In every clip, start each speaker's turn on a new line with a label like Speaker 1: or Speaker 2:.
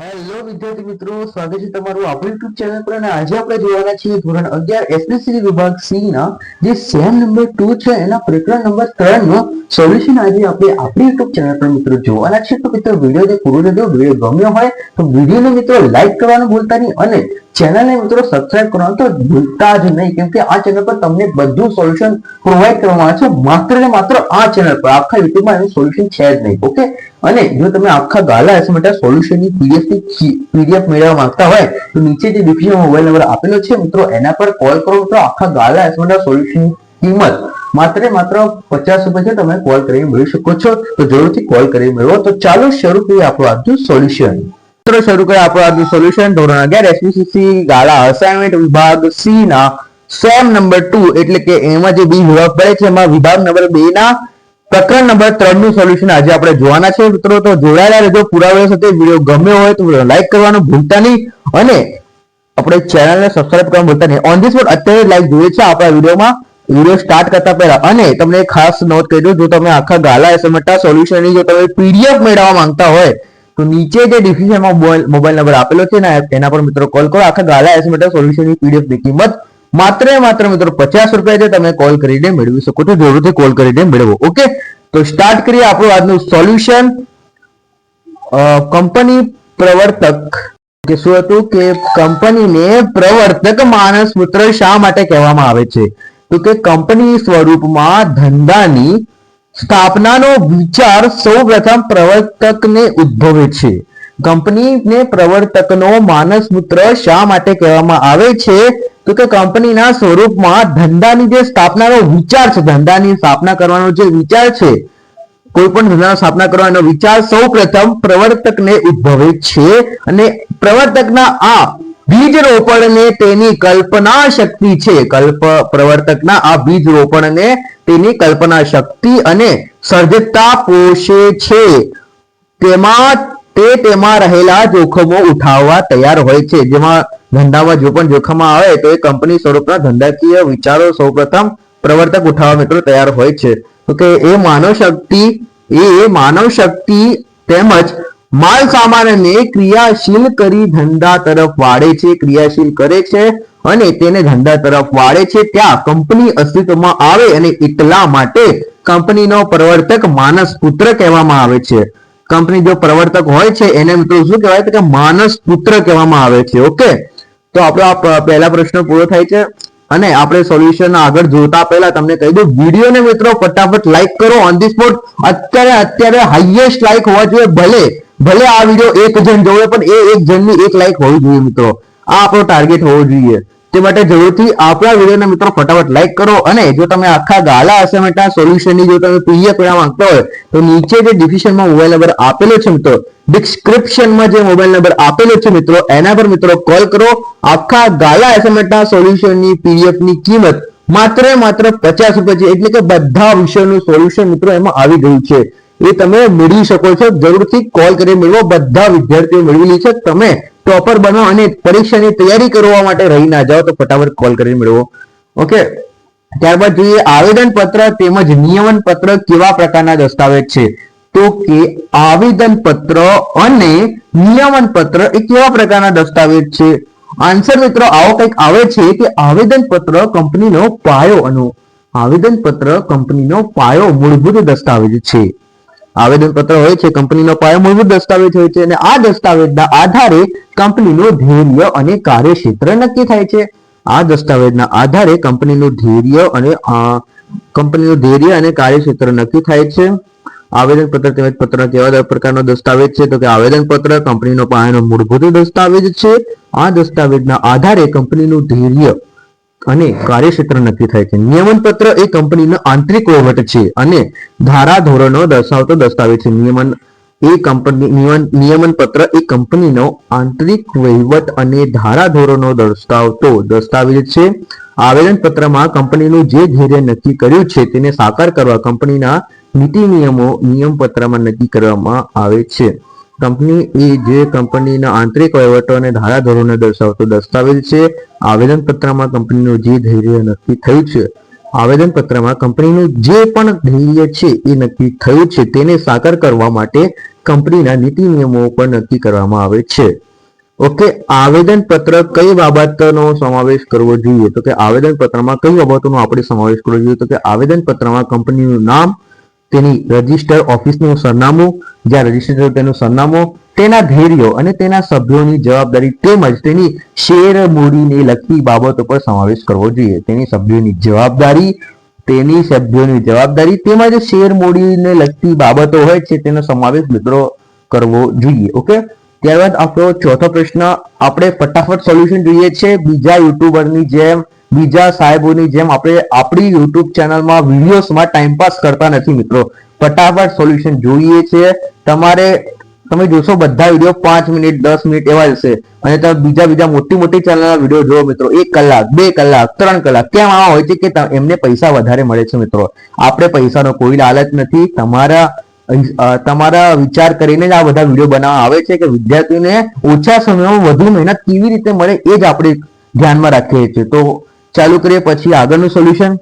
Speaker 1: Hello વિદ્યાર્થી મિત્રો, સ્વાગત છે તમારું આપણું યુટ્યુબ ચેનલ પર અને આજે આપણે જોવાના છીએ ધોરણ અગિયાર એસબીસી વિભાગ સી ના જે સેમ નંબર ટુ છે, એના પ્રકરણ નંબર ત્રણ નો સોલ્યુશન આજે આપણે આપણી યુટ્યુબ ચેનલ પર મિત્રો જોવાના છે. તો મિત્રો વીડિયો પૂરો જોજો. વીડિયો ગમ્યો હોય તો વિડીયોને મિત્રો લાઈક કરવાનું ભૂલતા નહીં અને ચેનલને મિત્રો સબસ્ક્રાઇબ કરવાનું તો ભૂલતા જ નહીં, કેમ કે આ ચેનલ પર તમને બધું સોલ્યુશન પ્રોવાઈડ કરવામાં આવે છે. માત્ર ને માત્ર આ ચેનલ પર, આખા યુટ્યુબમાં એનું સોલ્યુશન છે જ નહીં ઓકે અને જો તમે આખા ગાલા એસેમેટા સોલ્યુશનની પીડીએફની પીડીએફ મેળવવા માંગતા હોય, તો નીચે જે ડિસ્ક્રિપ્શનમાં મોબાઈલ નંબર આપેલો છે, મિત્રો, એના પર કોલ કરો તો આખા ગાલા એસેમેટા સોલ્યુશનની કિંમત. માત્ર માત્ર પચાસ રૂપિયા છે, તમે કોલ કરીને મેળવી શકો છો. તો જરૂરથી કોલ કરી મેળવો. તો ચાલો શરૂ કરીએ આપણું આજનું સોલ્યુશન મિત્રો, શરૂ કરે આપણું આજનું સોલ્યુશન ધોરણ અગિયાર એસપીસીસી ગાળા અસાઇનમેન્ટ વિભાગ સી ના સેમ નંબર ટુ એટલે કે એમાં જે બી વિભાગ પડે છે, એમાં વિભાગ નંબર બે ના પ્રકરણ નંબર ત્રણનું સોલ્યુશન આજે આપણે જોવાના છે. મિત્રો, તો જોડાયેલા રહેજો. પૂરા વર્ષ સાથે વીડિયો ગમ્યો હોય તો લાઈક કરવાનું ભૂલતા નહીં. અને આપણે ચેનલને સબસ્ક્રાઇબ કરવાનું ભૂલતા નહીં. ઓન ધી સ્પોટ અત્યારે લાઈક જોઈએ છે આપણા વિડીયોમાં. વીડિયો સ્ટાર્ટ કરતા પહેલા. અને તમને ખાસ નોટ કહી દઉં, જો તમે આખા ગાલા એસએમટા સોલ્યુશનની જો તમે પીડીએફ મેળવવા માંગતા હોય તો નીચે જે ડિસ્ક્રિપ્શનમાં મોબાઈલ નંબર આપેલો છે ને એના પર મિત્રો કોલ કરો. આખા ગાલા એસમેટર સોલ્યુશનની પીડીએફની કિંમત માત્ર માત્ર મિત્રો પચાસ રૂપિયા છે, તમે કોલ કરીને મેળવી શકો છો, જરૂરથી કોલ કરીને મેળવો ઓકે તો સ્ટાર્ટ કરીએ આપણું આજનું સોલ્યુશન કંપની પ્રવર્તક. કે શું હતું? કે કંપનીને પ્રવર્તક માણસ મિત્ર શા માટે કહેવામાં આવે છે? તો કે કંપની સ્વરૂપમાં ધંધાની સ્થાપનાનો વિચાર સૌ પ્રથમ પ્રવર્તકને ઉદ્ભવે છે. કંપનીને પ્રવર્તકનો માનસ પુત્ર શા માટે કહેવામાં આવે છે? તો કે કંપનીના સ્વરૂપમાં ધંધાની જે સ્થાપનાનો વિચાર છે, ધંધાની સ્થાપના કરવાનો જે વિચાર છે કોઈ પણ ધંધાની સ્થાપના કરવાનો વિચાર સૌપ્રથમ પ્રવર્તકને ઉદ્ભવે છે અને પ્રવર્તકના આ બીજ રોપણને તેની કલ્પના શક્તિ છે. કલ્પ પ્રવર્તકના આ બીજ રોપણને તેની કલ્પના શક્તિ અને સર્જકતા પોષે છે. તેમાં તે તેમાં રહેલા જોખમો ઉઠાવવા તૈયાર હોય છે. જેમાં ધંધામાં જો પણ જોખમમાં આવે તો એ કંપની સ્વરૂપના ધંધાકીય વિચારો સૌપ્રથમ પ્રવર્તક ઉઠાવવા મિત્રો તૈયાર હોય છે. તો કે એ માનવ શક્તિ, એ માનવ શક્તિ તેમજ માલ સામાનને ક્રિયાશીલ કરી ધંધા તરફ વાળે છે, ક્રિયાશીલ કરે છે અને તેને ધંધા તરફ વાળે છે. ત્યાં કંપની અસ્તિત્વમાં આવે અને એટલા માટે કંપનીનો પ્રવર્તક માનસ પુત્ર કહેવામાં આવે છે. કંપની જો પ્રવર્તક હોય છે, એને મિત્રો શું કહેવાય કે માનસ પુત્ર કહેવામાં આવે છે, ઓકે? તો આપણો આ પહેલા પ્રશ્ન પૂરો થાય છે અને આપણે સોલ્યુશન આગળ જોતા પહેલા તમને કહી દઉં, વિડીયોને મિત્રો ફટાફટ લાઈક કરો. ઓન ધી સ્પોટ અત્યારે અત્યારે હાઈએસ્ટ લાઈક હોવા જોઈએ, ભલે ભલે આ વીડિયો એક જણ જોવે, પણ એ એક જણની એક લાઈક હોવી જોઈએ મિત્રો. આ આપણો ટાર્ગેટ હોવો જોઈએ. તે માટે જરૂરથી આપણા વિડીયોને મિત્રો ફટાફટ લાઈક કરો અને જો તમે આખા ગાલા અસાઇનમેન્ટના સોલ્યુશનની જો તમે પીડીએફ મેળવવા માંગતા હોય, તો નીચે જે ડિસ્ક્રિપ્શનમાં મોબાઈલ નંબર આપેલો છે મિત્રો ડિસ્ક્રિપ્શનમાં જે મોબાઈલ નંબર આપેલો છે મિત્રો, એના પર મિત્રો કોલ કરો. આખા ગાલા એસાઇનમેન્ટના સોલ્યુશનની પીડીએફની કિંમત માત્ર માત્ર પચાસ રૂપિયા છે. એટલે કે બધા વિષયોનું સોલ્યુશન મિત્રો એમાં આવી ગયું છે. એ તમે મેળવી શકો છો. જરૂરથી કોલ કરી મેળવો. બધા વિદ્યાર્થીઓ મેળવી છે. તમે ટોપર બનો અને પરીક્ષાની તૈયારી કરવા માટે રહી ના જાઓ તો ફટાફટ કોલ કરી મેળવો. ઓકે ત્યારબાદ જોઈએ આવેદન પત્ર તેમજ નિયમન પત્ર કેવા પ્રકારના દસ્તાવેજ છે? તો કે આવેદન પત્ર અને નિયમન પત્ર એ કેવા પ્રકારના દસ્તાવેજ છે? આન્સર મિત્રો આવો કંઈક આવે છે કે આવેદન પત્ર કંપનીનો પાયો અનુ. આવેદન પત્ર કંપનીનો પાયો મૂળભૂત દસ્તાવેજ છે. આવેદન પત્ર હોય છે, કંપનીનો પાયો મૂળભૂત દસ્તાવેજ હોય છે અને આ દસ્તાવેજના આધારે કંપનીનું ધૈર્ય અને કાર્યક્ષેત્ર નક્કી થાય છે. આ દસ્તાવેજના આધારે કંપનીનું ધૈર્ય અને કંપનીનું ધૈર્ય અને કાર્યક્ષેત્ર નક્કી થાય છે. આવેદન પત્ર તેમજ પત્ર કેવા પ્રકારનો દસ્તાવેજ છે? તો કે આવેદન પત્ર કંપનીનો પાયાનો મૂળભૂત દસ્તાવેજ છે. આ દસ્તાવેજના આધારે કંપનીનું ધૈર્ય અને કાર્યક્ષેત્ર નક્કી થાય છે. નિયમન પત્ર એ કંપનીનો આંતરિક વહીવટ છે અને ધારા ધોરણો દર્શાવતો દસ્તાવેજ છે. નિયમન એ કંપની, નિયમન પત્ર એ કંપનીનો આંતરિક વહીવટ અને ધારા ધોરણો દર્શાવતો દસ્તાવેજ છે. આવેદન પત્રમાં કંપનીનું જે ધ્યેય નક્કી કર્યું છે તેને સાકાર કરવા કંપનીના નીતિ નિયમો નિયમ પત્રમાં નક્કી કરવામાં આવે છે. કંપની એ જે કંપનીના આંતરિક વહીવટો અને ધારાધોરણો દર્શાવતો દસ્તાવેજ છે આવેદન પત્રમાં કંપનીનું જે ધૈર્ય નક્કી થયું છે. આવેદન પત્રમાં કંપનીનું જે પણ ધૈર્ય છે એ નક્કી થયું છે તેને સાકાર કરવા માટે કંપનીના નીતિ નિયમો પણ નક્કી કરવામાં આવે છે. ઓકે આવેદન પત્ર કઈ બાબતનો સમાવેશ કરવો જોઈએ? તો કે આવેદન પત્રમાં કઈ બાબતોનો આપણે સમાવેશ કરવો જોઈએ? તો કે આવેદન પત્રમાં કંપનીનું નામ તેની રજિસ્ટર ઓફિસનું સરનામું, જ્યાં રજિસ્ટર થયું તેનું સરનામું, તેના ધૈર્યો અને તેના સભ્યોની જવાબદારી તેમજ તેની શેર મૂડીને લગતી બાબતો પર સમાવેશ કરવો જોઈએ. તેની સભ્યોની જવાબદારી, તેની સભ્યોની જવાબદારી તેમજ શેર મૂડીને લગતી બાબતો હોય છે તેનો સમાવેશ મિત્રો કરવો જોઈએ. ઓકે ત્યારબાદ આપણો ચોથો પ્રશ્ન, આપણે ફટાફટ સોલ્યુશન જોઈએ છે. બીજા યુટ્યુબરની જેમ બીજા સાહેબોની જેમ આપણે આપણી યુટ્યુબ ચેનલમાં વિડીયોઝમાં ટાઈમપાસ કરતા નથી મિત્રો. ફટાફટ સોલ્યુશન જોઈએ છે. તમારે, તમે જોશો બધા વીડિયો પાંચ મિનિટ, દસ મિનિટ એવા હશે. અને તમે બીજા બીજા મોટી મોટી ચેનલના વીડિયો જોવો મિત્રો. એક કલાક, બે કલાક, ત્રણ કલાક, કેમ આવા હોય છે કે એમને પૈસા વધારે મળે છે મિત્રો. આપણે પૈસાનો કોઈ લાલચ નથી. તમારા તમારા વિચાર કરીને જ આ બધા વીડિયો બનાવવા આવે છે કે વિદ્યાર્થીઓને ઓછા સમયમાં વધુ મહેનત કેવી રીતે મળે એ જ આપણે ધ્યાનમાં રાખીએ છીએ. તો ચાલુ કરીએ પછી આગળનું સોલ્યુશન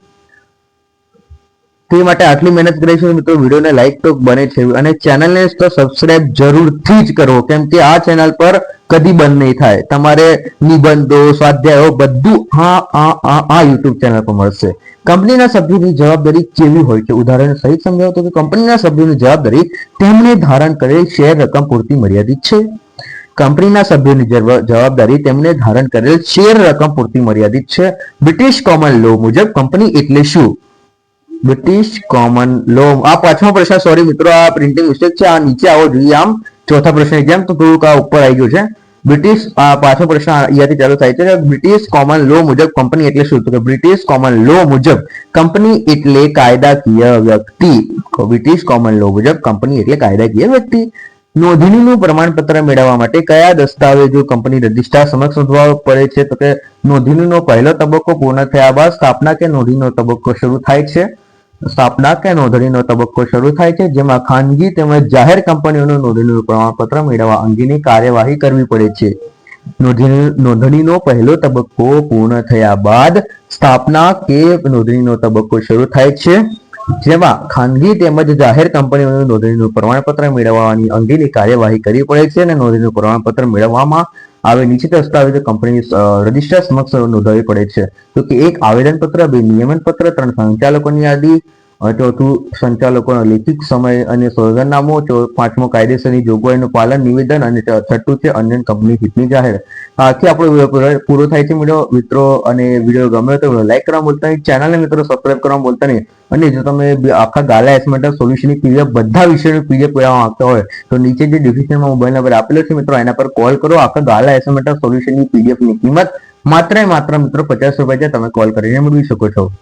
Speaker 1: તે માટે આટલી મહેનત કરી છે મિત્રો, વિડીયોને લાઈક તો બને છે. અને ચેનલને તો સબસ્ક્રાઇબ જરૂરથી જ કરો, કેમ કે આ ચેનલ પર કદી બંધ નહીં થાય. તમારે નિબંધો, સ્વાધ્યાયો બધું આ આ આ આ યુટ્યુબ ચેનલ પર મળશે. કંપનીના સભ્યોની જવાબદારી કેવી હોય છે? ઉદાહરણ સહિત સમજાવો તો કે કંપનીના સભ્યોની જવાબદારી તેમણે ધારણ કરેલ શેર રકમ પૂરતી મર્યાદિત છે. કંપનીના સભ્યોની જવાબદારી તેમને ધારણ કરેલ શેર રકમ પૂરતી મર્યાદિત છે. બ્રિટિશ કોમન લો મુજબ કંપની એટલે શું? બ્રિટિશ કોમન લો, આ પાંચમો પ્રશ્ન સોરી મિત્રો, આ પ્રિન્ટિંગ મિસ્ટેક છે, આ નીચે આવો જોઈએ આમ. ચોથા પ્રશ્ન જેમ તો થોડુંક આ ઉપર આવી ગયું છે. બ્રિટિશ, આ પાંચમો પ્રશ્ન અહીંયાથી ચાલુ થાય છે બ્રિટિશ કોમન લો મુજબ કંપની એટલે શું? તો કે બ્રિટિશ કોમન લો મુજબ કંપની એટલે કાયદાકીય વ્યક્તિ. બ્રિટિશ કોમન લો મુજબ કંપની એટલે કાયદાકીય વ્યક્તિ. નોંધણીનું પ્રમાણપત્ર મેળવવા માટે કયા દસ્તાવેજો કંપની રજિસ્ટ્રાર સમક્ષ નોંધવા પડે છે? તો કે નોંધણીનો પહેલો તબક્કો પૂર્ણ થયા બાદ સ્થાપના કે નોંધણીનો તબક્કો શરૂ થાય છે? સ્થાપના કે નોંધણીનો તબક્કો શરૂ થાય છે, જેમાં ખાનગી તેમજ જાહેર કંપનીઓનું નોંધણીનું પ્રમાણપત્ર મેળવવા અંગેની કાર્યવાહી કરવી પડે છે. નોંધણી, નોંધણીનો પહેલો તબક્કો પૂર્ણ થયા બાદ સ્થાપના કે નોંધણીનો તબક્કો શરૂ થાય છે? જેમાં ખાનગી તેમજ જાહેર કંપનીઓનું નોંધણીનું પ્રમાણપત્ર મેળવવાની અંગેની કાર્યવાહી કરવી પડે છે અને નોંધણીનું પ્રમાણપત્ર મેળવવામાં આવે નીચે દસ્તાવેજો કંપની રજિસ્ટ્રાર સમક્ષ નોંધાવી પડે છે. તો કે એક આવેદનપત્ર, બે નિયમનપત્ર, ત્રણ સંચાલકોની યાદી ચોથું સંચાલકોનો લેખિત સમય અને સોગંદનામું પાંચમો કાયદેસરની જોગવાઈનું પાલન, નિવેદન અને છઠ્ઠું છે અન્ય કંપની હિતની જાહેર. આથી આપણો પૂરો- થાય છે મિત્રો. મિત્રો અને વીડિયો ગમ્યો તો લાઈક કરવા બોલતા નહીં. ચેનલને મિત્રો સબસ્ક્રાઈબ કરવા બોલતા નહીં. અને જો તમે આખા ગાલા એસમેન્ટલ સોલ્યુશનની પીડીએફ બધા વિષયની પીડીએફ લેવા માંગતા હોય, તો નીચે જે ડિસ્ક્રિપ્શનમાં મોબાઈલ નંબર આપેલો છે મિત્રો, એના પર કોલ કરો. આખા ગાલા એસમેન્ટલ સોલ્યુશનની પીડીએફની કિંમત માત્ર માત્ર મિત્રો પચાસ રૂપિયા છે. તમે કોલ કરીને મેળવી શકો છો.